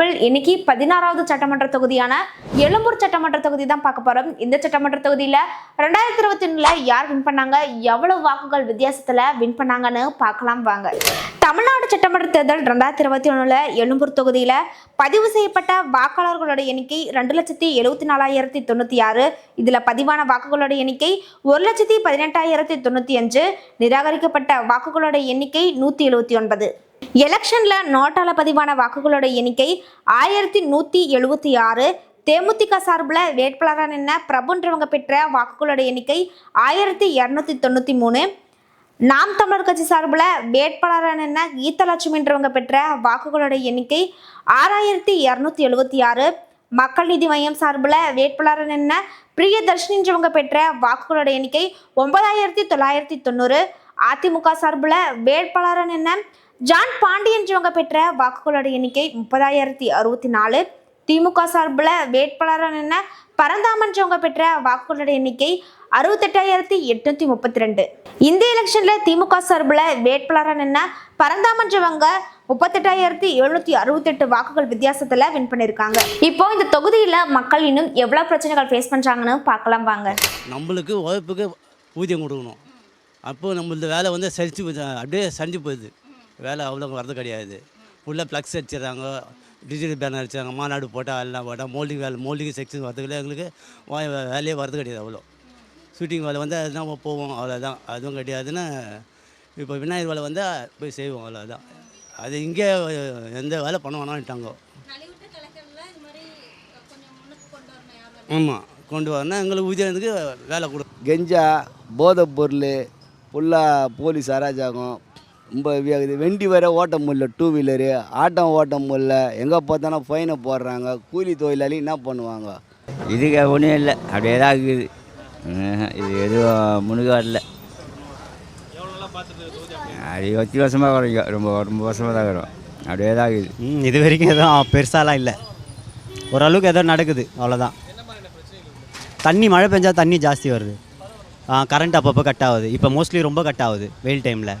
அமைப்பில் இன்னைக்கு பதினாறாவது சட்டமன்ற தொகுதியான எழும்பூர் சட்டமன்ற தொகுதி தான் பார்க்க போறோம். இந்த சட்டமன்ற தொகுதியில ரெண்டாயிரத்தி இருபத்தி ஒண்ணுல யார் வின் பண்ணாங்க? எவ்வளவு வாக்குகள் வித்தியாசத்துல வின் பண்ணாங்கன்னு பார்க்கலாம் வாங்க. தமிழ்நாடு சட்டமன்ற தேர்தல் ரெண்டாயிரத்தி இருபத்தி ஒண்ணுல எழும்பூர் தொகுதியில பதிவு செய்யப்பட்ட வாக்காளர்களோட எண்ணிக்கை ரெண்டு லட்சத்தி எழுபத்தி நாலாயிரத்தி தொண்ணூத்தி ஆறு. இதுல பதிவான வாக்குகளோட எண்ணிக்கை ஒரு லட்சத்தி பதினெட்டாயிரத்தி தொண்ணூத்தி அஞ்சு. நிராகரிக்கப்பட்ட வாக்குகளோட எண்ணிக்கை நூத்தி எழுபத்தி ஒன்பது. எலெக்ஷனில் நோட்டால பதிவான வாக்குகளோட எண்ணிக்கை ஆயிரத்தி நூற்றி எழுபத்தி ஆறு. தேமுதிக சார்பில் வேட்பாளராக நின்ன பிரபுன்றவங்க பெற்ற வாக்குகளோட எண்ணிக்கை ஆயிரத்தி இரநூத்தி தொண்ணூற்றி மூணு. நாம் தமிழர் கட்சி சார்பில் வேட்பாளராக நின்ன கீதலட்சுமின்றவங்க பெற்ற வாக்குகளோட எண்ணிக்கை ஆறாயிரத்தி இரநூத்தி எழுபத்தி ஆறு. மக்கள் நீதி மையம் சார்பில் வேட்பாளராக நின்ன பிரியதர்ஷினின்றவங்க பெற்ற வாக்குகளோட எண்ணிக்கை ஒன்பதாயிரத்தி தொள்ளாயிரத்தி தொண்ணூறு. அதிமுக சார்பில் வேட்பாளரன் என்ன? ஜான் பாண்டியன்றவங்க பெற்ற வாக்குகளோட எண்ணிக்கை முப்பதாயிரத்தி அறுபத்தி நாலு. திமுக சார்பில் வேட்பாளரன் என்ன? பரந்தாமன்றவங்க பெற்ற வாக்குகளோட எண்ணிக்கை அறுபத்தெட்டாயிரத்தி எட்நூத்தி முப்பத்தி ரெண்டு இந்த எலெக்ஷன்ல திமுக சார்பில் வேட்பாளரன் என்ன? பரந்தாமன்றவங்க முப்பத்தெட்டாயிரத்தி எழுநூத்தி அறுபத்தெட்டு வாக்குகள் வித்தியாசத்துல வின் பண்ணியிருக்காங்க. இப்போ இந்த தொகுதியில மக்கள் இன்னும் எவ்வளவு பிரச்சனைகள் ஃபேஸ் பண்றாங்கன்னு பார்க்கலாம் வாங்க. நம்மளுக்கு உழைப்புக்கு ஊதியம் கொடுக்கணும். அப்போ நம்மளது வேலை வந்து சரிச்சு போச்சு, அப்படியே சரிஞ்சு போகுது வேலை அவ்வளோ வரது கிடையாது. ஃபுல்லாக ப்ளக்ஸ் அடிச்சிடுறாங்க. டிஜிட்டல் பேனர் அடிச்சாங்க மாநாடு போட்டால் எல்லாம் போட்டால் மோல்டிங் வேலை மோல்டிங் செக்ஷன் வரதுக்குள்ள எங்களுக்கு வா- வேலையே வரது கிடையாது அவ்வளோ. ஷூட்டிங் வேலை வந்து அதுதான் போவோம். அவ்வளோதான் அதுவும் கிடையாதுன்னு இப்போ விநாயகர் வேலை வந்து போய் செய்வோம். அவ்வளோதான் அது இங்கே எந்த வேலை பண்ண வேணான்ட்டாங்க ஆமாம் கொண்டு வரணும் எங்களுக்கு ஊதியத்துக்கு வேலை கொடு கெஞ்சா போதைப் பொருள் ஃபுல்லாக போலீஸ் அராஜகம் ரொம்ப இது வெண்டி வர ஓட்ட முடியல டூ வீலரு ஆட்டம் ஓட்ட முடியல எங்கே பார்த்தாலும் ஃபைனை போடுறாங்க. கூலி தொழிலாளி என்ன பண்ணுவாங்க? இதுக்கு ஒன்றும் இல்லை. அப்படியே தான் இருக்குது. இது எதுவும் முன்னுக்கு வரல அது ஒத்தி வருஷமாக வரும் ரொம்ப ரொம்ப வருஷமாக தான் வரும். அப்படியே தான் இருக்குது. ம் இது வரைக்கும் எதுவும் பெருசாலாம் இல்லை. ஓரளவுக்கு ஏதோ நடக்குது. அவ்வளோதான் தண்ணி மழை பெஞ்சா தண்ணி ஜாஸ்தி வருது. கரண்ட் அப்பப்போ கட் ஆகுது. இப்போ மோஸ்ட்லி ரொம்ப கட் ஆகுது வெயில் டைமில்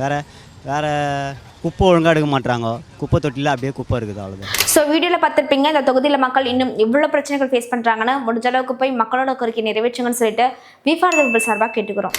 வேறு வேறு குப்பை ஒழுங்காக எடுக்க மாட்றாங்க. குப்பை தொட்டியில் அப்படியே குப்பை இருக்குது அவ்வளோதான் ஸோ வீடியோவில் பார்த்துருப்பீங்க இந்த தொகுதியில் மக்கள் இன்னும் எவ்வளோ பிரச்சனைகள் ஃபேஸ் பண்ணுறாங்கன்னு முடிஞ்ச அளவுக்கு போய் மக்களோட கோரிக்கை நிறைவேற்றுங்கன்னு சொல்லிட்டு வி சார்பாக கேட்டுக்கிறோம்.